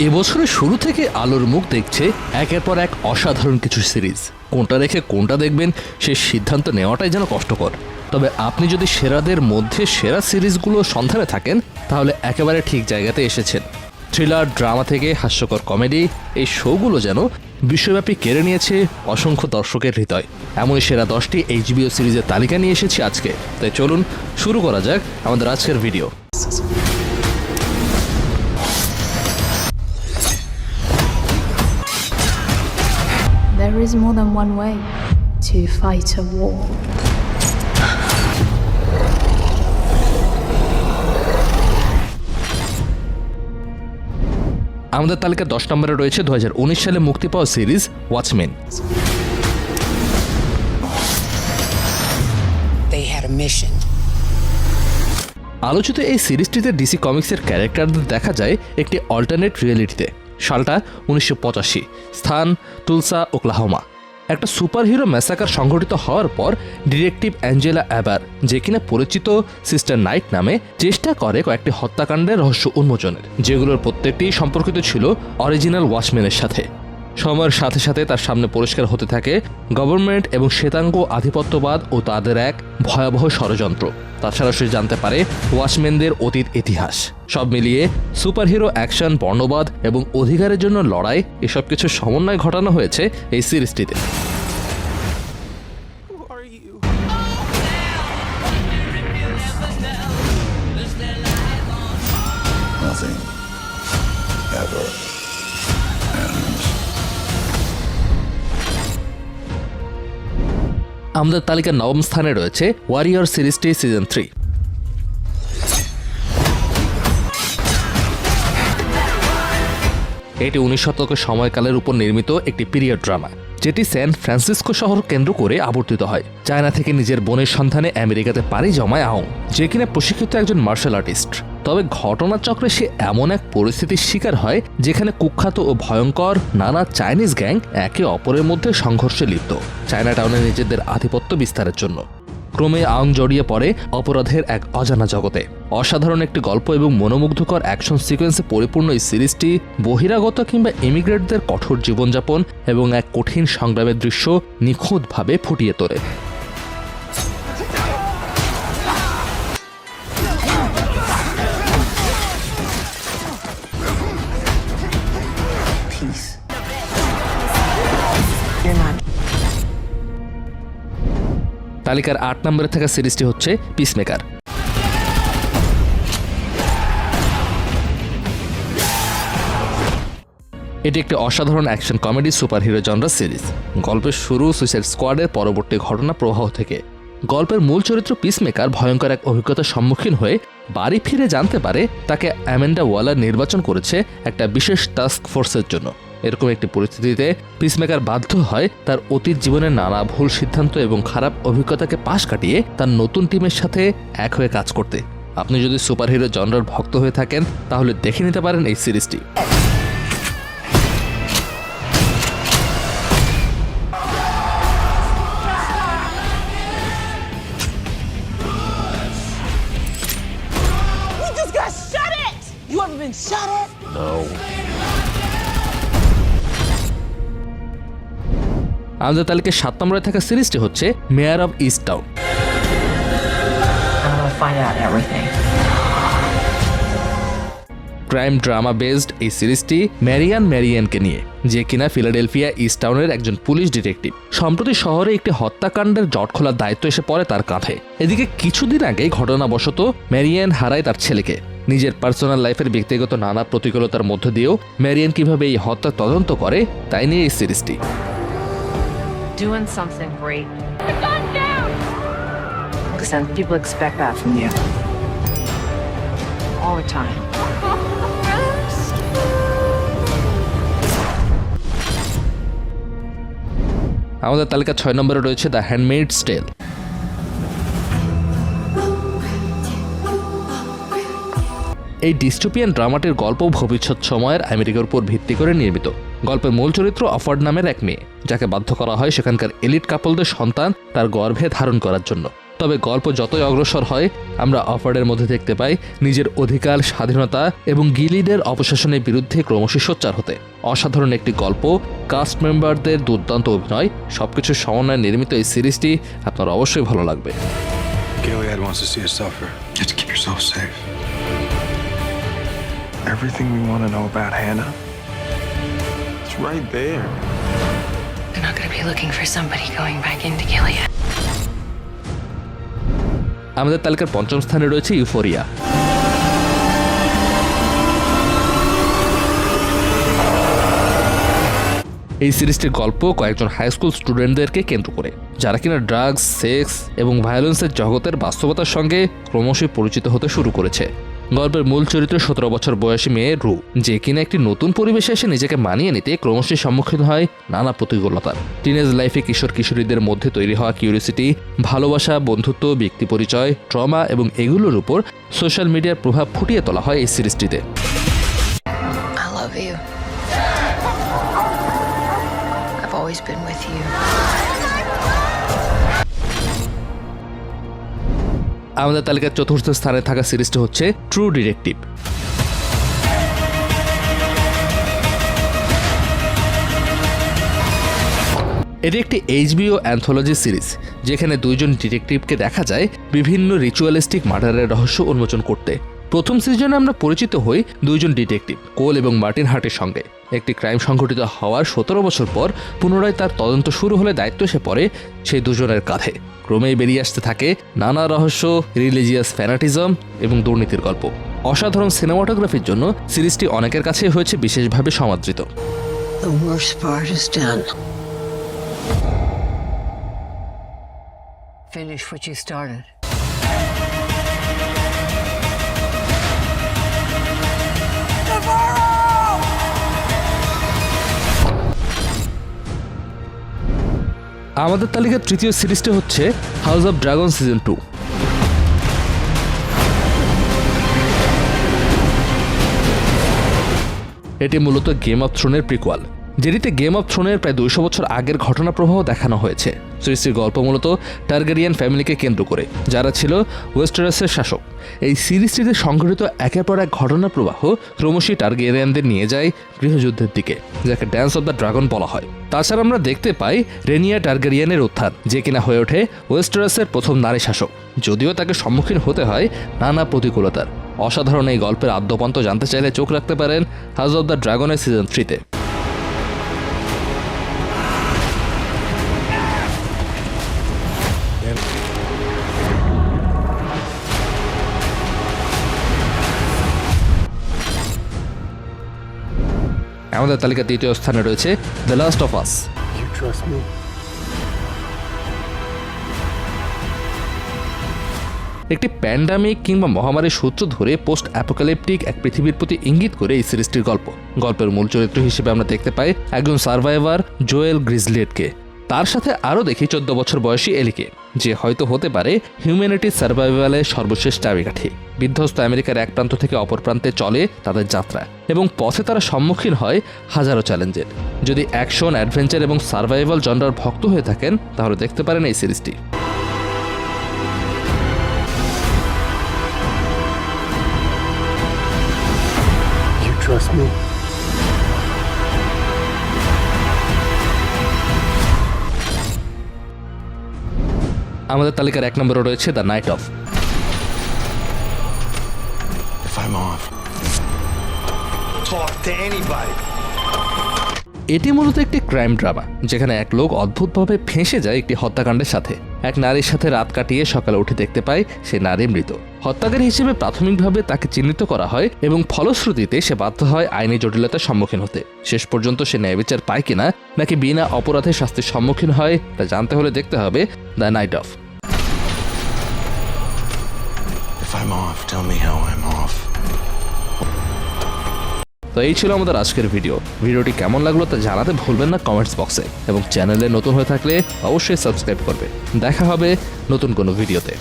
এবছরের শুরু থেকে আলোর মুখ দেখছে একের পর এক অসাধারণ কিছু সিরিজ। কোনটা রেখে কোনটা দেখবেন, সে সিদ্ধান্ত নেওয়াটাই যেন কষ্টকর। তবে আপনি যদি সেরাদের মধ্যে সেরা সিরিজগুলো সন্ধানে থাকেন, তাহলে একেবারে ঠিক জায়গাতে এসেছেন। থ্রিলার, ড্রামা থেকে হাস্যকর কমেডি, এই শোগুলো যেন বিশ্বব্যাপী কেড়ে নিয়েছে অসংখ্য দর্শকের হৃদয়। এমনই সেরা দশটি এইচবিও সিরিজের তালিকা নিয়ে এসেছি আজকে। তাই চলুন, শুরু করা যাক আমাদের আজকের video. Is more than one way to fight a war. আমাদের তালিকা দশ নম্বরে রয়েছে দু হাজার উনিশ সালে মুক্তি পাওয়া series Watchmen. They had a আলোচিত এই সিরিজটিতে ডিসি কমিক্সের ক্যারেক্টারদের দেখা যায় একটি অল্টারনেট রিয়েলিটিতে সালটা উনিশশো পঁচাশি, স্থান তুলসা, ওকলাহমা। একটা সুপারহিরো ম্যাসাকার সংঘটিত হওয়ার পর ডিরেক্টিভ অ্যাঞ্জেলা অ্যাবার, যে কিনা পরিচিত সিস্টার নাইট নামে, চেষ্টা করে কয়েকটি হত্যাকাণ্ডের রহস্য উন্মোচনের, যেগুলোর প্রত্যেকটি সম্পর্কিত ছিল অরিজিনাল ওয়াচম্যানের সাথে। সময়ের সাথে সাথে তার সামনে পরিষ্কার হতে থাকে গভর্নমেন্ট এবং শ্বেতাঙ্গ আধিপত্যবাদ ও তাদের এক ভয়াবহ ষড়যন্ত্র। তাছাড়া সে জানতে পারে ওয়াচম্যানদের অতীত ইতিহাস। সব মিলিয়ে সুপারহিরো অ্যাকশন, বর্ণবাদ এবং অধিকারের জন্য লড়াই, এসব কিছু সমন্বয় ঘটানো হয়েছে এই সিরিজটিতে। আমাদের তালিকার নবম স্থানে রয়েছে ওয়ারিয়র সিরিজটি সিজন থ্রি এটি উনিশ শতকের সময়কালের উপর নির্মিত একটি পিরিয়ড ড্রামা যেটি স্যান ফ্রান্সিসকো শহর কেন্দ্র করে আবর্তিত হয়। চায়না থেকে নিজের বোনের সন্ধানে আমেরিকাতে পাড়ি জমায় আহং, যে কিনা প্রশিক্ষিত একজন মার্শাল আর্টিস্ট তবে ঘটনাচক্রে সে এমন এক পরিস্থিতির শিকার হয়, যেখানে কুখ্যাত ও ভয়ঙ্কর নানা চাইনিজ গ্যাং একে অপরের মধ্যে সংঘর্ষে লিপ্ত। চায়না টাউনে নিজেদের আধিপত্য বিস্তারের জন্য। ক্রমে আং জড়িয়ে পড়ে অপরাধের এক অজানা জগতে। অসাধারণ একটি গল্প এবং মনোমুগ্ধকর অ্যাকশন সিকোয়েন্সে পরিপূর্ণ এই সিরিজটি বহিরাগত কিংবা ইমিগ্রেটদের কঠোর জীবনযাপন এবং এক কঠিন সংগ্রামের দৃশ্য নিখুঁতভাবে ফুটিয়ে তোলে। Peace. You're not. তালিকার আট নম্বরে থাকা সিরিজটি হচ্ছে পিসমেকার এটি একটি অসাধারণ action comedy superhero genre series গল্পের শুরু সুইসাইড স্কোয়াডের পরবর্তী ঘটনা প্রবাহ থেকে গল্পের মূল চরিত্র পিসমেকার ভয়ঙ্কর এক অভিজ্ঞতার সম্মুখীন হয়ে বাড়ি ফিরে জানতে পারে তাকে অ্যামেন্ডা ওয়ালার নির্বাচন করেছে একটা বিশেষ টাস্ক ফোর্সের জন্য। এরকম একটি পরিস্থিতিতে পিসমেকার বাধ্য হয় তার অতীত জীবনের নানা ভুল সিদ্ধান্ত এবং খারাপ অভিজ্ঞতাকে পাশ কাটিয়ে তার নতুন টিমের সাথে এক হয়ে কাজ করতে। আপনি যদি সুপারহিরো জনরার ভক্ত হয়ে থাকেন, তাহলে দেখে নিতে পারেন এই সিরিজটি Been shot at? আমাদের তালিকায় সাত নম্বরে থাকা সিরিজটি হচ্ছে Mare of Easttown. I'm gonna find out everything. Crime drama based এই সিরিজটি ম্যারিয়ান ম্যারিয়ানকে নিয়ে যে কিনা ফিলাডেলফিয়া ইস্ট টাউনের একজন পুলিশ ডিটেকটিভ। সম্প্রতি শহরে একটি হত্যাকাণ্ডের জট খোলার দায়িত্ব এসে পড়ে তার কাঁধে। এদিকে কিছুদিন আগে ঘটনাবশত ম্যারিয়ান হারায় তার ছেলেকে। নিজের পার্সোনাল লাইফের ব্যক্তিগত নানা প্রতিকূলতার মধ্য দিয়েও ম্যারিয়ান কীভাবে এই হত্যা তদন্ত করে তাই নিয়ে এই সিরিজটি doing something great. Because then people expect that from you. All the time. আমাদের তালিকা ছয় নম্বরে রয়েছে দ্য হ্যান্ডমেড টেল এই ডিস্টোপিয়ান ড্রামাটির গল্প ভবিষ্যৎ সময়ের আমেরিকার উপর ভিত্তি করে নির্মিত গল্পের মূল চরিত্র অফার্ড নামের এক মেয়ে, যাকে বাধ্য করা হয় সেখানকার এলিট কাপলদের সন্তান তার গর্ভে ধারণ করার জন্য তবে গল্প যতই অগ্রসর হয়, আমরা অফার্ডের মধ্যে দেখতে পাই নিজের অধিকার, স্বাধীনতা এবং গিলিডের অপশাসনের বিরুদ্ধে ক্রমশ সোচ্চার হতে অসাধারণ একটি গল্প কাস্ট মেম্বারদের দুর্দান্ত অভিনয়, সবকিছু সমন্বয়ে নির্মিত এই সিরিজটি আপনার অবশ্যই ভালো লাগবে Gilead wants to see us suffer. Just keep yourself safe. Everything we want to know about Hannah, it's right there. They're not going to be looking for somebody going back into Gilead. আমাদের তালিকার পঞ্চম স্থানে রয়েছে euphoria এই সিরিজটির গল্প কয়েকজন high school স্টুডেন্টদেরকে কেন্দ্র করে যারা কিনা ড্রাগস সেক্স এবং ভায়োলেন্সের জগতের বাস্তবতার সঙ্গে ক্রমশই পরিচিত হতে শুরু করেছে গল্পের মূল চরিত্র সতেরো বছর বয়সী মেয়ে রু, যে কিনা একটি নতুন পরিবেশে এসে নিজেকে মানিয়ে নিতে ক্রমশই সম্মুখীন হয় নানা প্রতিকূলতার। টিনেজ লাইফে কিশোর কিশোরীদের মধ্যে তৈরি হওয়া কিউরিসিটি ভালোবাসা, বন্ধুত্ব, ব্যক্তি পরিচয় ট্রমা এবং এগুলোর উপর সোশ্যাল মিডিয়ার প্রভাব ফুটিয়ে তোলা হয় এই সিরিজটিতে। Always been with you. আমাদের তালিকার চতুর্থ স্থানে থাকা সিরিজটি হচ্ছে ট্রু ডিটেকটিভ এটি একটি এইচবিও অ্যান্থোলজি সিরিজ যেখানে দুইজন ডিটেকটিভকে দেখা যায় বিভিন্ন রিচুয়ালিস্টিক মার্ডারের রহস্য উন্মোচন করতে। প্রথম সিজনে আমরা পরিচিত হই দুইজন ডিটেকটিভ কোল এবং মার্টিন হার্টের সঙ্গে একটি ক্রাইম সংঘটিত হওয়ার সতেরো বছর পর পুনরায় তার তদন্ত শুরু হলে দায়িত্ব এসে পড়ে সেই দুজনের কাঁধে ক্রমেই বেরিয়ে আসতে থাকে নানা রহস্য রিলিজিয়াস ফ্যানাটিজম এবং দুর্নীতির গল্প অসাধারণ সিনেমাটোগ্রাফির জন্য সিরিজটি অনেকের কাছে হয়েছে বিশেষভাবে সমাদৃত. Finish what you started. আমাদের তালিকার তৃতীয় সিরিজটি হচ্ছে House of Dragon season two. এটি মূলত গেম অফ থ্রোনের প্রিকোয়াল যেটিতে গেম অফ থ্রোনের প্রায় দুইশো বছর আগের ঘটনা প্রবাহ দেখানো হয়েছে। সিরিজটির গল্প মূলত টার্গেরিয়ান ফ্যামিলিকে কেন্দ্র করে, যারা ছিল ওয়েস্টারাসের শাসক। এই সিরিজটিতে সংঘটিত একের পর এক ঘটনা প্রবাহ ক্রমশই টার্গেরিয়ানদের নিয়ে যায় গৃহযুদ্ধের দিকে, যাকে ড্যান্স অব দ্য ড্রাগন বলা হয়। তাছাড়া আমরা দেখতে পাই রেনিয়া টার্গেরিয়ানের উত্থান, যে কিনা হয়ে ওঠে ওয়েস্টারাসের প্রথম নারী শাসক। যদিও তাকে সম্মুখীন হতে হয় নানা প্রতিকূলতার। অসাধারণ এই গল্পের আদ্যপান্ত জানতে চাইলে চোখ রাখতে পারেন হাউস অব দ্য ড্রাগনের সিজন থ্রিতে আমাদের তালিকার দ্বিতীয় স্থানে রয়েছে দ্য লাস্ট অফ আস? একটি প্যান্ডামিক কিংবা মহামারীর সূত্র ধরে পোস্ট অ্যাপোকালিপটিক এক পৃথিবীর প্রতি ইঙ্গিত করে এই সিরিজটির গল্প। গল্পের মূল চরিত্র হিসেবে আমরা দেখতে পাই একজন সার্ভাইভার জোয়েল গ্রিজলেটকে তার সাথে আরও দেখি চোদ্দ বছর বয়সী এলিকে। যে হয়তো হতে পারে হিউম্যানিটি সার্ভাইভালের সর্বশেষ চাবিকাঠি বিধ্বস্ত আমেরিকার এক প্রান্ত থেকে অপর প্রান্তে চলে তাদের যাত্রা এবং পথে তারা সম্মুখীন হয় হাজারো চ্যালেঞ্জের যদি অ্যাকশন অ্যাডভেঞ্চার এবং সার্ভাইভাল জনরার ভক্ত হয়ে থাকেন, তাহলে দেখতে পারেন এই সিরিজটি। Trust me? আমাদের তালিকার এক নম্বরে রয়েছে দ্য নাইট অফ. এটি মূলত একটি ক্রাইম ড্রামা যেখানে এক লোক অদ্ভুতভাবে ফেঁসে যায় একটি হত্যাকাণ্ডের সাথে। এক নারীর সাথে রাত কাটিয়ে সকালে উঠে দেখতে পায় সে নারী মৃত। হত্যাকারী হিসেবে প্রাথমিকভাবে তাকে চিহ্নিত করা হয় এবং ফলশ্রুতিতে সে বাধ্য হয় আইনি জটিলতার সম্মুখীন হতে। শেষ পর্যন্ত সে ন্যায় বিচার পায় কিনা নাকি বিনা অপরাধে শাস্তির সম্মুখীন হয় তা জানতে হলে দেখতে হবে the knight of if I'm off, tell me how I'm off. তো এই ছিল আমাদের আজকের ভিডিও ভিডিওটি কেমন লাগল তা জানাতে ভুলবেন না কমেন্টস বক্সে এবং চ্যানেলে নতুন হয়ে থাকলে অবশ্যই সাবস্ক্রাইব করবে। দেখা হবে নতুন কোনো ভিডিওতে